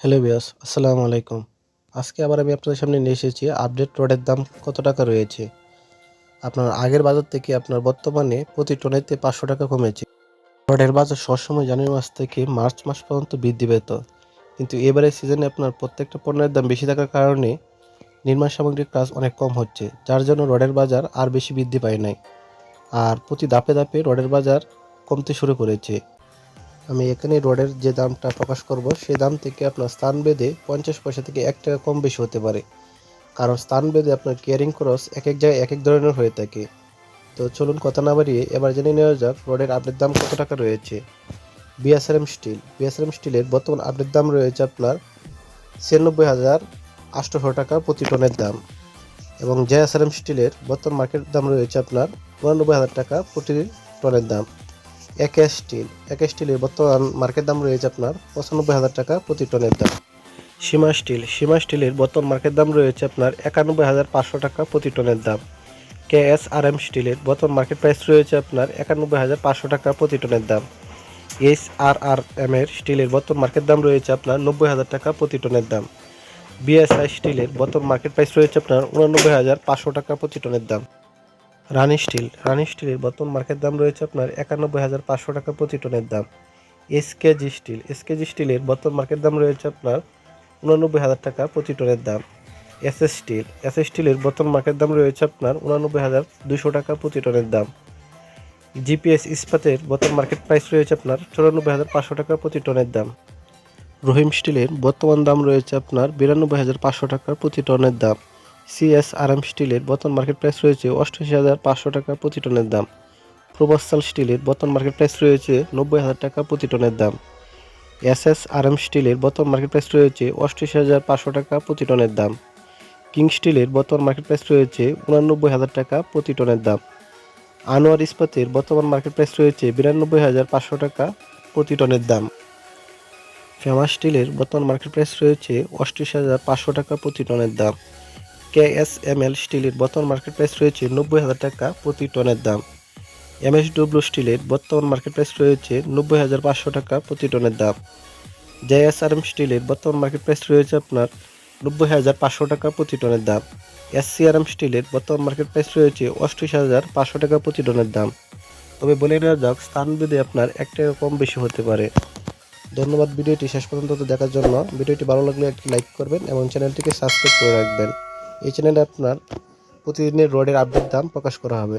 Hello বিয়াস আসসালামু আলাইকুম। আজকে আবার আমি আপনাদের সামনে নিয়ে এসেছি আপডেট রডের দাম কত টাকা রয়েছে। আপনার আগের বাজার থেকে আপনার বর্তমানে প্রতি টনেতে পাঁচশো টাকা কমেছে। রডের বাজার সবসময় জানুয়ারি মাস থেকে মার্চ মাস পর্যন্ত বৃদ্ধি পেত। কিন্তু এবারে সিজনে আপনার প্রত্যেকটা পণ্যের দাম বেশি থাকার কারণে নির্মাণ সামগ্রীর কাজ অনেক কম হচ্ছে, যার জন্য রডের বাজার আর বেশি বৃদ্ধি পায় নাই। আর প্রতি ধাপে ধাপে রডের বাজার কমতে শুরু করেছে। আমি এখানে রডের যে দামটা প্রকাশ করব, সে দাম থেকে আপনার স্থান বেঁধে পঞ্চাশ পয়সা থেকে এক টাকা কম বেশি হতে পারে। কারণ স্থান বেঁধে আপনার কেয়ারিং ক্রস এক এক জায়গায় এক এক ধরনের হয়ে থাকে। তো চলুন কথা না বাড়িয়ে এবার জেনে নেওয়া যাক রডের আপডেট দাম কত টাকা রয়েছে। বিএসআরএম স্টিল বিএসআরএম স্টিলের বর্তমান আপডেট দাম রয়েছে আপনার ছিয়ানব্বই হাজার আটশোশো টাকা প্রতি টনের দাম। এবং জেএসআরএম স্টিলের বর্তমান মার্কেট দাম রয়েছে আপনার উনানব্বই হাজার টাকা প্রতি টনের দাম। একে স্টিল, একে স্টিলের বর্তমান মার্কেট দাম রয়েছে আপনার পঁচানব্বই হাজার টাকা প্রতি টনের দাম। সীমা স্টিল, সীমা স্টিলের বর্তমান মার্কেট দাম রয়েছে আপনার একানব্বই হাজার পাঁচশো টাকা প্রতি টনের দাম। কে এস আর এম স্টিলের বর্তমান মার্কেট প্রাইস রয়েছে আপনার একানব্বই হাজার পাঁচশো টাকা প্রতি টনের দাম। এইচ আর আর এম এর স্টিলের বর্তমান মার্কেট দাম রয়েছে আপনার নব্বই হাজার টাকা প্রতি টনের দাম। বিএসআই স্টিলের বর্তমান মার্কেট প্রাইস রয়েছে আপনার উনানব্বই হাজার পাঁচশো টাকা প্রতি টনের দাম। রানি স্টিল। রানি স্টিলের বর্তমান মার্কেট দাম রয়েছে আপনার একানব্বই হাজার পাঁচশো টাকা প্রতি টনের দাম। SKG still. এসকেজি স্টিলের বর্তমান মার্কেট দাম রয়েছে আপনার উনানব্বই হাজার টাকা প্রতি টনের দাম। S S steel. S S স্টিলের বর্তমান মার্কেট দাম রয়েছে আপনার উনানব্বই হাজার দুশো টাকা প্রতি টনের দাম। জিপিএস ইস্পাতের বর্তমান মার্কেট প্রাইস রয়েছে আপনার চুরানব্বই হাজার পাঁচশো টাকা প্রতি টনের দাম। রহিম স্টিলের বর্তমান দাম রয়েছে আপনার বিরানব্বই হাজার পাঁচশো টাকা প্রতি টনের দাম। সিএসআরএম স্টিলের বর্তমান মার্কেট প্রাইস রয়েছে অষ্টাশি হাজার পাঁচশো টাকা প্রতি টনের দাম। প্রবাসাল স্টিলের বর্তমান মার্কেট প্রাইস রয়েছে নব্বই হাজার টাকা প্রতি টনের দাম। এসএসআরএম স্টিলের বর্তমান মার্কেট প্রাইস রয়েছে অষ্টাশি হাজার পাঁচশো টাকা প্রতি টনের দাম। কিং স্টিলের বর্তমান মার্কেট প্রাইস রয়েছে উনানব্বই হাজার টাকা প্রতি টনের দাম। আনোয়ার ইস্পাতের বর্তমান মার্কেট প্রাইস রয়েছে বিরানব্বই হাজার পাঁচশো টাকা প্রতি টনের দাম। ফেমাস স্টিলের বর্তমান মার্কেট প্রাইস রয়েছে অষ্টিশ হাজার পাঁচশো টাকা প্রতি টনের দাম। কেএসএমএল স্টিলের বর্তমান মার্কেট প্রাইস রয়েছে নব্বই হাজার টাকা প্রতি টনের দাম। এমএসডব্লিউ স্টিলের বর্তমান মার্কেট প্রাইস রয়েছে নব্বই হাজার পাঁচশো টাকা প্রতি টনের দাম। জেএসআরএম স্টিলের বর্তমান মার্কেট প্রাইস রয়েছে আপনার নব্বই হাজার পাঁচশো টাকা প্রতি টনের দাম। এসসিআরএম স্টিলের বর্তমান মার্কেট প্রাইস রয়েছে অষ্টিশ হাজার পাঁচশো টাকা প্রতি টনের দাম। তবে বলে নেওয়া যাক স্থানভেদে আপনার এক টাকা কম বেশি হতে পারে। ধন্যবাদ, ভিডিওটি শেষ পর্যন্ত দেখার জন্য। ভিডিওটি ভালো লাগলে একটি লাইক করবেন এবং চ্যানেলটিকে সাবস্ক্রাইব করে রাখবেন। এই চ্যানেলে আপনার প্রতিদিনের রডের আপডেট দাম প্রকাশ করা হবে।